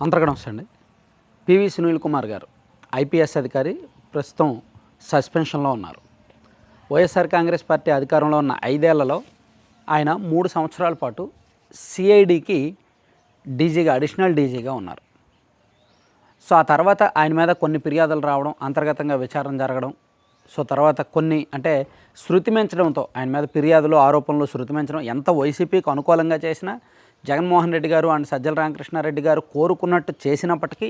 అంతర్గడం అండి పివి సునీల్ కుమార్ గారు ఐపీఎస్ అధికారి ప్రస్తుతం సస్పెన్షన్లో ఉన్నారు. వైఎస్ఆర్ కాంగ్రెస్ పార్టీ అధికారంలో ఉన్న ఐదేళ్ళలో ఆయన మూడు సంవత్సరాల పాటు సిఐడికి డీజీగా అడిషనల్ డీజీగా ఉన్నారు. సో ఆ తర్వాత ఆయన మీద కొన్ని ఫిర్యాదులు రావడం అంతర్గతంగా విచారణ జరగడం సో తర్వాత కొన్ని అంటే శృతిమించడంతో ఆయన మీద ఫిర్యాదులు ఆరోపణలు శృతిమించడం ఎంత వైసీపీకి అనుకూలంగా చేసినా జగన్మోహన్ రెడ్డి గారు అండ్ సజ్జల రామకృష్ణారెడ్డి గారు కోరుకున్నట్టు చేసినప్పటికీ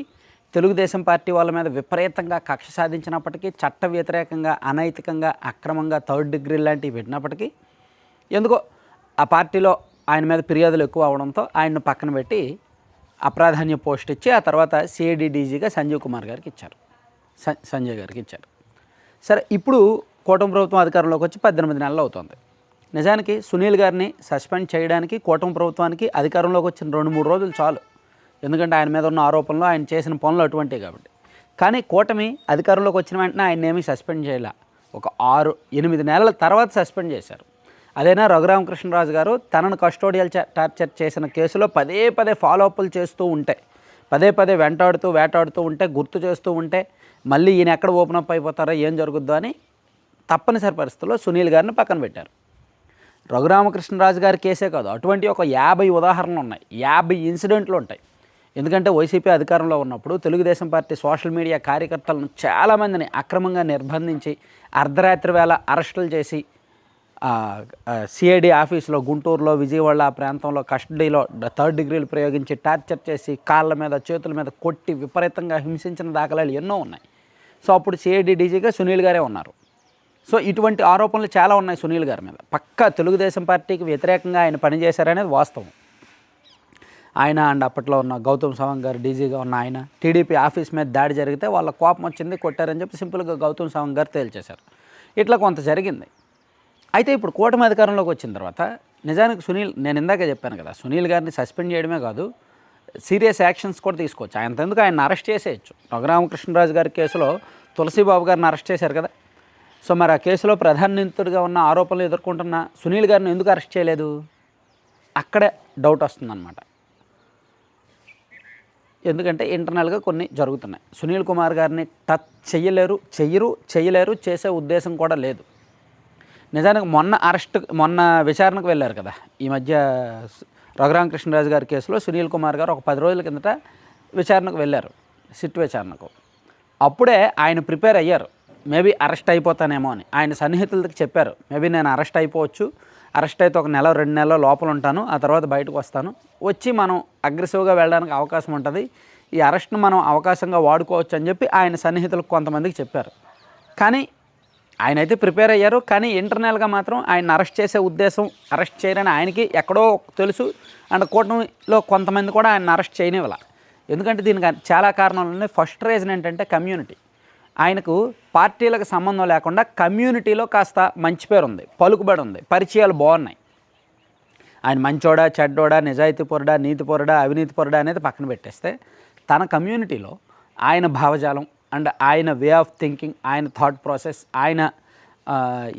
తెలుగుదేశం పార్టీ వాళ్ళ మీద విపరీతంగా కక్ష సాధించినప్పటికీ చట్ట వ్యతిరేకంగా అనైతికంగా అక్రమంగా థర్డ్ డిగ్రీ లాంటివి పెట్టినప్పటికీ ఎందుకో ఆ పార్టీలో ఆయన మీద ఫిర్యాదులు ఎక్కువ అవడంతో ఆయన్ను పక్కన పెట్టి అప్రాధాన్య పోస్ట్ ఇచ్చి ఆ తర్వాత సిఐడిడీజీగా సంజీవ్ కుమార్ గారికి ఇచ్చారు. సంజయ్ గారికి ఇచ్చారు. సరే ఇప్పుడు కూటమి ప్రభుత్వం అధికారంలోకి వచ్చి పద్దెనిమిది నెలలు అవుతుంది. నిజానికి సునీల్ గారిని సస్పెండ్ చేయడానికి కూటమి ప్రభుత్వానికి అధికారంలోకి వచ్చిన రెండు మూడు రోజులు చాలు. ఎందుకంటే ఆయన మీద ఉన్న ఆరోపణలు ఆయన చేసిన పనులు అటువంటివి కాబట్టి. కానీ కూటమి అధికారంలోకి వచ్చిన వెంటనే ఆయన ఏమీ సస్పెండ్ చేయలే. ఒక ఆరు ఎనిమిది నెలల తర్వాత సస్పెండ్ చేశారు. అదేనా రఘురామకృష్ణరాజు గారు తనను కస్టోడియల్ టార్చర్ చేసిన కేసులో పదే పదే ఫాలో అప్లు చేస్తూ ఉంటే పదే పదే వెంటాడుతూ వేటాడుతూ ఉంటే గుర్తు చేస్తూ ఉంటే మళ్ళీ ఈయన ఎక్కడ ఓపెన్ అప్ అయిపోతారో ఏం జరుగుద్దో అని తప్పనిసరి పరిస్థితుల్లో సునీల్ గారిని పక్కన పెట్టారు. రఘురామకృష్ణరాజు గారి కేసే కాదు. అటువంటి ఒక యాభై ఉదాహరణలు ఉన్నాయి. యాభై ఇన్సిడెంట్లు ఉంటాయి. ఎందుకంటే వైసీపీ అధికారంలో ఉన్నప్పుడు తెలుగుదేశం పార్టీ సోషల్ మీడియా కార్యకర్తలను చాలామందిని అక్రమంగా నిర్బంధించి అర్ధరాత్రి వేళ అరెస్టులు చేసి సిఐడి ఆఫీసులో గుంటూరులో విజయవాడ ఆ ప్రాంతంలో కస్టడీలో థర్డ్ డిగ్రీలు ప్రయోగించి టార్చర్ చేసి కాళ్ళ మీద చేతుల మీద కొట్టి విపరీతంగా హింసించిన దాఖలాలు ఎన్నో ఉన్నాయి. సో అప్పుడు సిఐడి డీజీగా సునీల్ గారే ఉన్నారు. సో ఇటువంటి ఆరోపణలు చాలా ఉన్నాయి సునీల్ గారి మీద. పక్కా తెలుగుదేశం పార్టీకి వ్యతిరేకంగా ఆయన పనిచేశారనేది వాస్తవం. ఆయన అండ్ అప్పట్లో ఉన్న గౌతమ్ సవాంగ్ గారు డీజీగా ఉన్న ఆయన టీడీపీ ఆఫీస్ మీద దాడి జరిగితే వాళ్ళ కోపం వచ్చింది కొట్టారని చెప్పి సింపుల్గా గౌతమ్ సవాంగ్ గారు తేల్చేశారు. ఇట్లా కొంత జరిగింది. అయితే ఇప్పుడు కూటమి అధికారంలోకి వచ్చిన తర్వాత నిజానికి సునీల్ నేను ఇందాక చెప్పాను కదా సునీల్ గారిని సస్పెండ్ చేయడమే కాదు సీరియస్ యాక్షన్స్ కూడా తీసుకోవచ్చు. ఆయన ఎందుకు ఆయన అరెస్ట్ చేసేయచ్చు? రఘురామకృష్ణరాజు గారి కేసులో తులసిబాబు గారిని అరెస్ట్ చేశారు కదా. సో మరి ఆ కేసులో ప్రధాన నిందితుడిగా ఉన్న ఆరోపణలు ఎదుర్కొంటున్న సునీల్ గారిని ఎందుకు అరెస్ట్ చేయలేదు? అక్కడే డౌట్ వస్తుందన్నమాట. ఎందుకంటే ఇంటర్నల్గా కొన్ని జరుగుతున్నాయి. సునీల్ కుమార్ గారిని టచ్ చెయ్యలేరు చెయ్యరు చేయలేరు చేసే ఉద్దేశం కూడా లేదు. నిజానికి మొన్న అరెస్ట్ మొన్న విచారణకు వెళ్ళారు కదా. ఈ మధ్య సు- రఘురామకృష్ణరాజు గారి కేసులో సునీల్ కుమార్ గారు ఒక పది రోజుల కిందట విచారణకు వెళ్ళారు సిట్ విచారణకు. అప్పుడే ఆయన ప్రిపేర్ అయ్యారు. మేబీ అరెస్ట్ అయిపోతానేమో అని. ఆయన సన్నిహితులకి చెప్పారు మేబీ నేను అరెస్ట్ అయిపోవచ్చు అరెస్ట్ అయితే ఒక నెల రెండు నెలల లోపల ఉంటాను ఆ తర్వాత బయటకు వస్తాను. వచ్చి మనం అగ్రెసివ్గా వెళ్ళడానికి అవకాశం ఉంటుంది. ఈ అరెస్ట్ను మనం అవకాశంగా వాడుకోవచ్చు అని చెప్పి ఆయన సన్నిహితులకు కొంతమందికి చెప్పారు. కానీ ఆయన అయితే ప్రిపేర్ అయ్యారు కానీ ఇంటర్నల్గా మాత్రం ఆయన అరెస్ట్ చేసే ఉద్దేశం అరెస్ట్ చేయరని ఆయనకి ఎక్కడో తెలుసు. అండ్ కూటమిలో కొంతమంది కూడా ఆయన అరెస్ట్ చేయనివ్వాల. ఎందుకంటే దీనికి చాలా కారణాలు ఉన్నాయి. ఫస్ట్ రీజన్ ఏంటంటే కమ్యూనిటీ. ఆయనకు పార్టీలకు సంబంధం లేకుండా కమ్యూనిటీలో కాస్త మంచి పేరు ఉంది పలుకుబడి ఉంది పరిచయాలు బాగున్నాయి. ఆయన మంచోడా చెడ్డోడా నిజాయితీ పొరడా నీతి పొరడా అవినీతి పొరడా అనేది పక్కన పెట్టేస్తే తన కమ్యూనిటీలో ఆయన భావజాలం అండ్ ఆయన వే ఆఫ్ థింకింగ్ ఆయన థాట్ ప్రాసెస్ ఆయన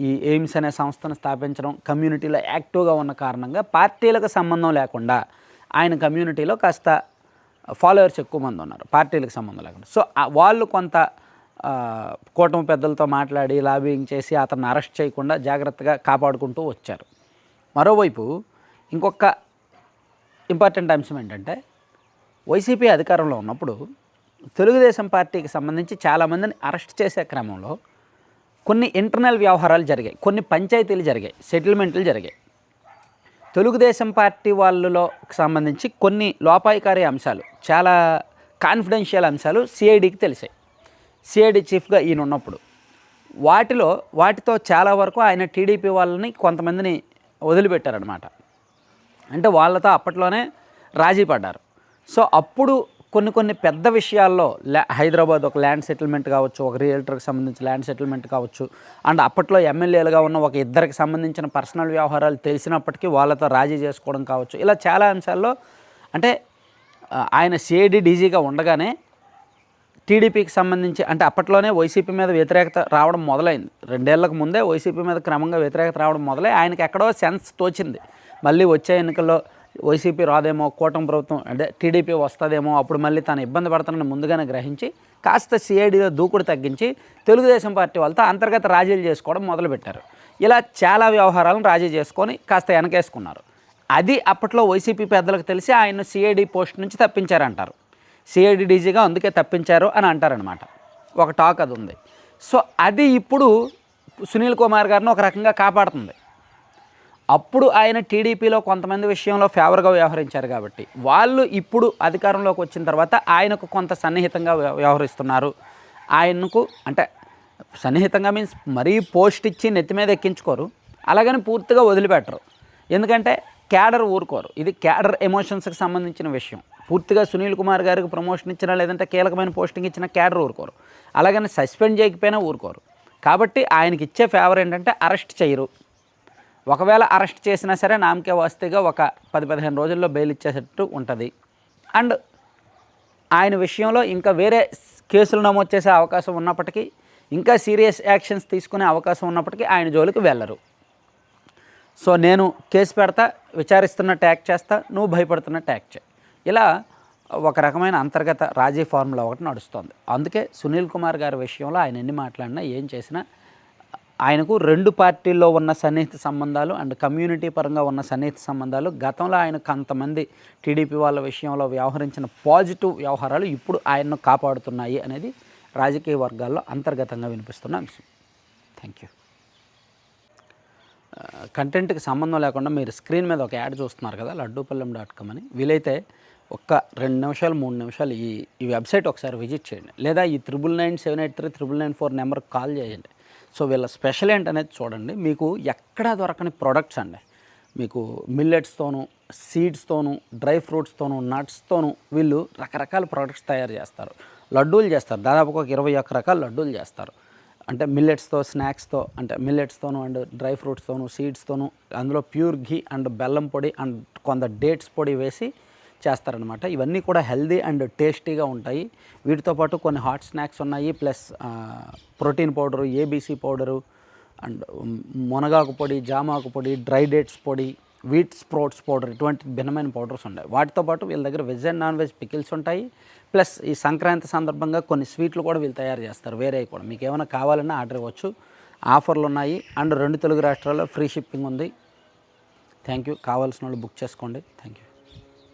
ఈ ఎయిమ్స్ అనే సంస్థను స్థాపించడం కమ్యూనిటీలో యాక్టివ్గా ఉన్న కారణంగా పార్టీలకు సంబంధం లేకుండా ఆయన కమ్యూనిటీలో కాస్త ఫాలోవర్స్ ఎక్కువ మంది ఉన్నారు పార్టీలకు సంబంధం లేకుండా. సో వాళ్ళు కొంత కూటమి పెద్దలతో మాట్లాడి లాబింగ్ చేసి అతన్ని అరెస్ట్ చేయకుండా జాగ్రత్తగా కాపాడుకుంటూ వచ్చారు. మరోవైపు ఇంకొక ఇంపార్టెంట్ అంశం ఏంటంటే వైసీపీ అధికారంలో ఉన్నప్పుడు తెలుగుదేశం పార్టీకి సంబంధించి చాలామందిని అరెస్ట్ చేసే క్రమంలో కొన్ని ఇంటర్నల్ వ్యవహారాలు జరిగాయి కొన్ని పంచాయతీలు జరిగాయి సెటిల్మెంట్లు జరిగాయి. తెలుగుదేశం పార్టీ వాళ్ళలో సంబంధించి కొన్ని లోపాయికారి అంశాలు చాలా కాన్ఫిడెన్షియల్ అంశాలు సిఐడికి తెలిసాయి. సిఐడి చీఫ్గా ఈయన ఉన్నప్పుడు వాటిలో వాటితో చాలా వరకు ఆయన టీడీపీ వాళ్ళని కొంతమందిని వదిలిపెట్టారనమాట అంటే వాళ్ళతో అప్పట్లోనే రాజీ పడ్డారు. సో అప్పుడు కొన్ని కొన్ని పెద్ద విషయాల్లో హైదరాబాద్ ఒక ల్యాండ్ సెటిల్మెంట్ కావచ్చు ఒక రియల్టర్కి సంబంధించి ల్యాండ్ సెటిల్మెంట్ కావచ్చు అండ్ అప్పట్లో ఎమ్మెల్యేలుగా ఉన్న ఒక ఇద్దరికి సంబంధించిన పర్సనల్ వ్యవహారాలు తెలిసినప్పటికీ వాళ్ళతో రాజీ చేసుకోవడం కావచ్చు ఇలా చాలా అంశాల్లో అంటే ఆయన సిఐడి డీజీగా ఉండగానే టీడీపీకి సంబంధించి అంటే అప్పట్లోనే వైసీపీ మీద వ్యతిరేకత రావడం మొదలైంది. రెండేళ్ళకు ముందే వైసీపీ మీద క్రమంగా వ్యతిరేకత రావడం మొదలై ఆయనకి ఎక్కడో సెన్స్ తోచింది. మళ్ళీ వచ్చే ఎన్నికల్లో వైసీపీ రాదేమో కూటమి ప్రభుత్వం అంటే టీడీపీ వస్తుందేమో అప్పుడు మళ్ళీ తాను ఇబ్బంది పడతానని ముందుగానే గ్రహించి కాస్త సిఐడిలో దూకుడు తగ్గించి తెలుగుదేశం పార్టీ వాళ్ళతో అంతర్గత రాజీలు చేసుకోవడం మొదలుపెట్టారు. ఇలా చాలా వ్యవహారాలను రాజీ చేసుకొని కాస్త వెనకేసుకున్నారు. అది అప్పట్లో వైసీపీ పెద్దలకు తెలిసి ఆయన సిఐడి పోస్ట్ నుంచి తప్పించారంటారు. సిఐడిడీజీగా అందుకే తప్పించారు అని అంటారనమాట. ఒక టాక్ అది ఉంది. సో అది ఇప్పుడు సునీల్ కుమార్ గారిని ఒక రకంగా కాపాడుతుంది. అప్పుడు ఆయన టీడీపీలో కొంతమంది విషయంలో ఫేవర్గా వ్యవహరించారు కాబట్టి వాళ్ళు ఇప్పుడు అధికారంలోకి వచ్చిన తర్వాత ఆయనకు కొంత సన్నిహితంగా వ్యవహరిస్తున్నారు. ఆయనకు అంటే సన్నిహితంగా మీన్స్ మరీ పోస్ట్ ఇచ్చి నెత్తి మీద ఎక్కించుకోరు. అలాగని పూర్తిగా వదిలిపెట్టరు. ఎందుకంటే క్యాడర్ ఊరుకోరు. ఇది క్యాడర్ ఎమోషన్స్కి సంబంధించిన విషయం. పూర్తిగా సునీల్ కుమార్ గారికి ప్రమోషన్ ఇచ్చినా లేదంటే కీలకమైన పోస్టింగ్ ఇచ్చినా క్యాడర్ ఊరుకోరు. అలాగని సస్పెండ్ చేయకపోయినా ఊరుకోరు. కాబట్టి ఆయనకి ఇచ్చే ఫేవర్ ఏంటంటే అరెస్ట్ చేయరు. ఒకవేళ అరెస్ట్ చేసినా సరే నామకే వాస్తేగా ఒక పది పదిహేను రోజుల్లో బెయిల్ ఇచ్చేటట్టు ఉంటుంది. అండ్ ఆయన విషయంలో ఇంకా వేరే కేసులు నమోదు చేసే అవకాశం ఉన్నప్పటికీ ఇంకా సీరియస్ యాక్షన్స్ తీసుకునే అవకాశం ఉన్నప్పటికీ ఆయన జోలికి వెళ్ళరు. సో నేను కేసు పెడతా విచారిస్తున్న ట్యాక్ చేస్తా నువ్వు భయపడుతున్న ట్యాక్ చే ఇలా ఒక రకమైన అంతర్గత రాజీ ఫార్ములా ఒకటి నడుస్తుంది. అందుకే సునీల్ కుమార్ గారి విషయంలో ఆయన ఎన్ని మాట్లాడినా ఏం చేసినా ఆయనకు రెండు పార్టీల్లో ఉన్న సన్నిహిత సంబంధాలు అండ్ కమ్యూనిటీ పరంగా ఉన్న సన్నిహిత సంబంధాలు గతంలో ఆయన కొంతమంది టీడీపీ వాళ్ళ విషయంలో వ్యవహరించిన పాజిటివ్ వ్యవహారాలు ఇప్పుడు ఆయన్ను కాపాడుతున్నాయి అనేది రాజకీయ వర్గాల్లో అంతర్గతంగా వినిపిస్తున్న అంశం. థ్యాంక్ యూ కంటెంట్కి సంబంధం లేకుండా మీరు స్క్రీన్ మీద ఒక యాడ్ చూస్తున్నారు కదా లడ్డూపల్లెం డాట్ కామ్ అని. వీలైతే ఒక్క రెండు నిమిషాలు మూడు నిమిషాలు ఈ ఈ వెబ్సైట్ ఒకసారి విజిట్ చేయండి. లేదా ఈ triple nine seven eight three triple nine four నెంబర్కి కాల్ చేయండి. సో వీళ్ళ స్పెషల్ ఏంటనేది చూడండి. మీకు ఎక్కడా దొరకని ప్రొడక్ట్స్ అండి. మీకు మిల్లెట్స్తోనూ సీడ్స్తోనూ డ్రై ఫ్రూట్స్తోనూ నట్స్తోనూ వీళ్ళు రకరకాల ప్రొడక్ట్స్ తయారు చేస్తారు. లడ్డూలు చేస్తారు. దాదాపు ఒక ఇరవై ఒక్క రకాల లడ్డూలు చేస్తారు. అంటే మిల్లెట్స్తో స్నాక్స్తో అంటే మిల్లెట్స్తోను అండ్ డ్రై ఫ్రూట్స్తోను సీడ్స్తోను అందులో ప్యూర్ ఘీ అండ్ బెల్లం పొడి అండ్ కొంత డేట్స్ పొడి వేసి చేస్తారనమాట. ఇవన్నీ కూడా హెల్దీ అండ్ టేస్టీగా ఉంటాయి. వీటితో పాటు కొన్ని హాట్ స్నాక్స్ ఉన్నాయి. Plus protein powder ABC powder and మునగాకు పొడి జామాకు పొడి డ్రై డేట్స్ పొడి వీట్ స్ప్రోట్స్ పౌడర్ ఇటువంటి భిన్నమైన పౌడర్స్ ఉంటాయి. వాటితో పాటు వీళ్ళ దగ్గర veg and non veg pickles ఉంటాయి. ప్లస్ ఈ సంక్రాంతి సందర్భంగా కొన్ని స్వీట్లు కూడా వీళ్ళు తయారు చేస్తారు. వేరే కూడా మీకు ఏమైనా కావాలన్నా ఆర్డర్ ఇవ్వచ్చు. ఆఫర్లు ఉన్నాయి. అండ్ రెండు తెలుగు రాష్ట్రాల్లో ఫ్రీ షిప్పింగ్ ఉంది. Thank you. కావాల్సిన వాళ్ళు బుక్ చేసుకోండి. Thank you.